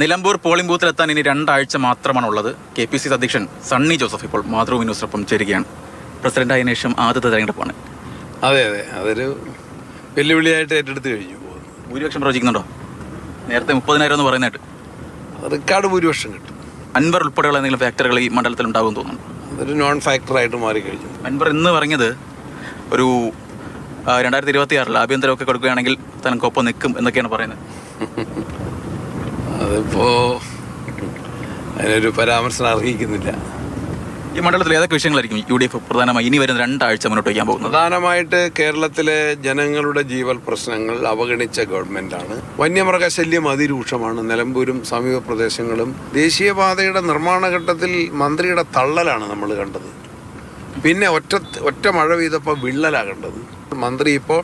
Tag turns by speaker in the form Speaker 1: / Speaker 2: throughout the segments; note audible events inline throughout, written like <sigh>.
Speaker 1: Nilambur polling ബൂത്തിലെത്താൻ ഇനി രണ്ടാഴ്ച മാത്രമാണുള്ളത്. കെ പി സി സി അധ്യക്ഷൻ സണ്ണി ജോസഫ് ഇപ്പോൾ മാതൃഭൂമി ന്യൂസിനൊപ്പം ചേരുകയാണ്. പ്രസിഡന്റ് ആയതിനു ശേഷം ആദ്യത്തെ തെരഞ്ഞെടുപ്പാണ്.
Speaker 2: അതെ അതെ. അതൊരു വെല്ലുവിളിയായിട്ട് ഏറ്റെടുത്ത് കഴിഞ്ഞു
Speaker 1: ഭൂരിപക്ഷം പ്രവചിക്കുന്നുണ്ടോ? നേരത്തെ മുപ്പതിനായിരം എന്ന് പറയുന്നതായിട്ട്.
Speaker 2: റെക്കാർഡ് ഭൂരിപക്ഷം കിട്ടും.
Speaker 1: അൻവർ ഉൾപ്പെടെയുള്ള എന്തെങ്കിലും ഫാക്ടറുകൾ ഈ മണ്ഡലത്തിൽ ഉണ്ടാകുമെന്ന് തോന്നുന്നു
Speaker 2: അതൊരു നോൺ ഫാക്ടറായിട്ട് മാറിക്കഴിഞ്ഞു.
Speaker 1: അൻവർ ഇന്ന് പറഞ്ഞത് ഒരു രണ്ടായിരത്തി ഇരുപത്തി ആറിൽ ആഭ്യന്തരമൊക്കെ കൊടുക്കുകയാണെങ്കിൽ തനക്കൊപ്പം നിൽക്കും എന്നൊക്കെയാണ് പറയുന്നത്. <laughs>
Speaker 2: അതിപ്പോ അതിനൊരു പരാമർശം അർഹിക്കുന്നില്ല.
Speaker 1: ഈ മണ്ഡലത്തിൽ ഏതൊക്കെ വിഷയങ്ങളായിരിക്കും യു ഡി എഫ് പ്രധാനമായി ഇനി വരുന്ന രണ്ടാഴ്ച മുന്നോട്ട് വയ്ക്കാൻ പോകുന്നത്?
Speaker 2: പ്രധാനമായിട്ട് കേരളത്തിലെ ജനങ്ങളുടെ ജീവൽ പ്രശ്നങ്ങൾ അവഗണിച്ച ഗവൺമെന്റാണ്. വന്യമൃഗശല്യം അതിരൂക്ഷമാണ്. നിലമ്പൂരും സമീപ പ്രദേശങ്ങളും ദേശീയപാതയുടെ നിർമ്മാണ ഘട്ടത്തിൽ മന്ത്രിയുടെ തള്ളലാണ് നമ്മൾ കണ്ടത്. പിന്നെ ഒറ്റ ഒറ്റ മഴ പെയ്തപ്പോൾ വിള്ളലാണ് കണ്ടത്. മന്ത്രി ഇപ്പോൾ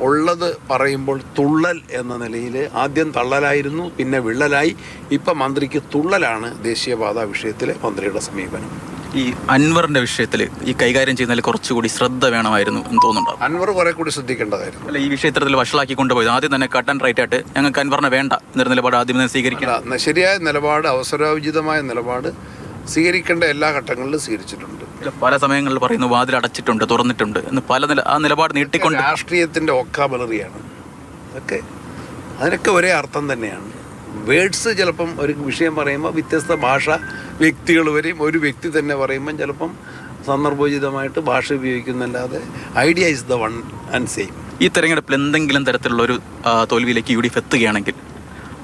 Speaker 2: ഉള്ളത് പറയുമ്പോൾ തുള്ളൽ എന്ന നിലയിൽ ആദ്യം തള്ളലായിരുന്നു പിന്നെ വിള്ളലായി. ഇപ്പം മന്ത്രിക്ക് തുള്ളലാണ് ദേശീയപാത വിഷയത്തിലെ മന്ത്രിയുടെ സമീപനം.
Speaker 1: ഈ അൻവറിന്റെ വിഷയത്തിൽ ഈ കൈകാര്യം ചെയ്യുന്നതിൽ കുറച്ചുകൂടി ശ്രദ്ധ വേണമായിരുന്നു എന്ന് തോന്നുന്നുണ്ടോ?
Speaker 2: അൻവർ കുറെ കൂടി ശ്രദ്ധിക്കേണ്ടതായിരുന്നു.
Speaker 1: അല്ല ഈ വിഷയത്തിൽ വഷളാക്കി കൊണ്ടുപോയത് ആദ്യം തന്നെ കട്ട് ആൻഡ് റൈറ്റ് ആയിട്ട് ഞങ്ങൾക്ക് അൻവറിനെ വേണ്ട എന്നൊരു നിലപാട് ആദ്യം തന്നെ സ്വീകരിക്കണം.
Speaker 2: ശരിയായ നിലപാട് അവസരോചിതമായ നിലപാട് സ്വീകരിക്കേണ്ട എല്ലാ ഘട്ടങ്ങളിലും സ്വീകരിച്ചിട്ടുണ്ട്.
Speaker 1: പല സമയങ്ങളിൽ പറയുന്നു വാതിൽ അടച്ചിട്ടുണ്ട് തുറന്നിട്ടുണ്ട് എന്ന് പല നില ആ നിലപാട് നീട്ടിക്കൊണ്ട്
Speaker 2: രാഷ്ട്രീയത്തിന്റെ ഒക്കാബലറിയാണ് അതൊക്കെ അതിനൊക്കെ ഒരേ അർത്ഥം തന്നെയാണ്. വേർഡ്സ് ചിലപ്പം ഒരു വിഷയം പറയുമ്പോൾ വ്യത്യസ്ത ഭാഷ വ്യക്തികൾ വരെയും ഒരു വ്യക്തി തന്നെ പറയുമ്പം ചിലപ്പം സന്ദർഭോചിതമായിട്ട് ഭാഷ ഉപയോഗിക്കുന്നല്ലാതെ idea is the one and same.
Speaker 1: ഈ തെരഞ്ഞെടുപ്പിൽ എന്തെങ്കിലും തരത്തിലുള്ള ഒരു തോൽവിയിലേക്ക് യു ഡി എഫ് എത്തുകയാണെങ്കിൽ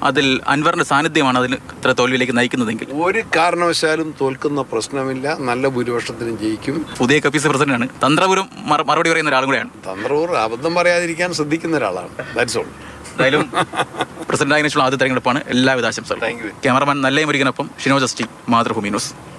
Speaker 1: അതിൽ അൻവറിന്റെ സാന്നിധ്യമാണ് അതിന് ഇത്ര തോൽവിയിലേക്ക് നയിക്കുന്നതെങ്കിൽ.
Speaker 2: ഒരു കാരണവശാലും തോൽക്കുന്ന പ്രശ്നമില്ല. നല്ല ഭൂരിപക്ഷത്തിനും ജയിക്കും.
Speaker 1: പുതിയ കെ പി സി പ്രസിഡന്റാണ്. തന്ത്രപുരം മറുപടി പറയുന്ന ഒരാളും കൂടെയാണ്.
Speaker 2: തന്ത്രപൂർ അബദ്ധം പറയാതിരിക്കാൻ ശ്രദ്ധിക്കുന്ന ഒരാളാണ്. ദാറ്റ്സ് ഓൾ
Speaker 1: എന്തായാലും പ്രസിഡന്റ് ആയതിനുള്ള ആദ്യ തെരഞ്ഞെടുപ്പാണ്. എല്ലാവിധ ആശംസകളും. ക്യാമറമാൻ നല്ല മുരുകനൊപ്പം ഷിനോ ജസ്റ്റി മാതൃഭൂമി ന്യൂസ്.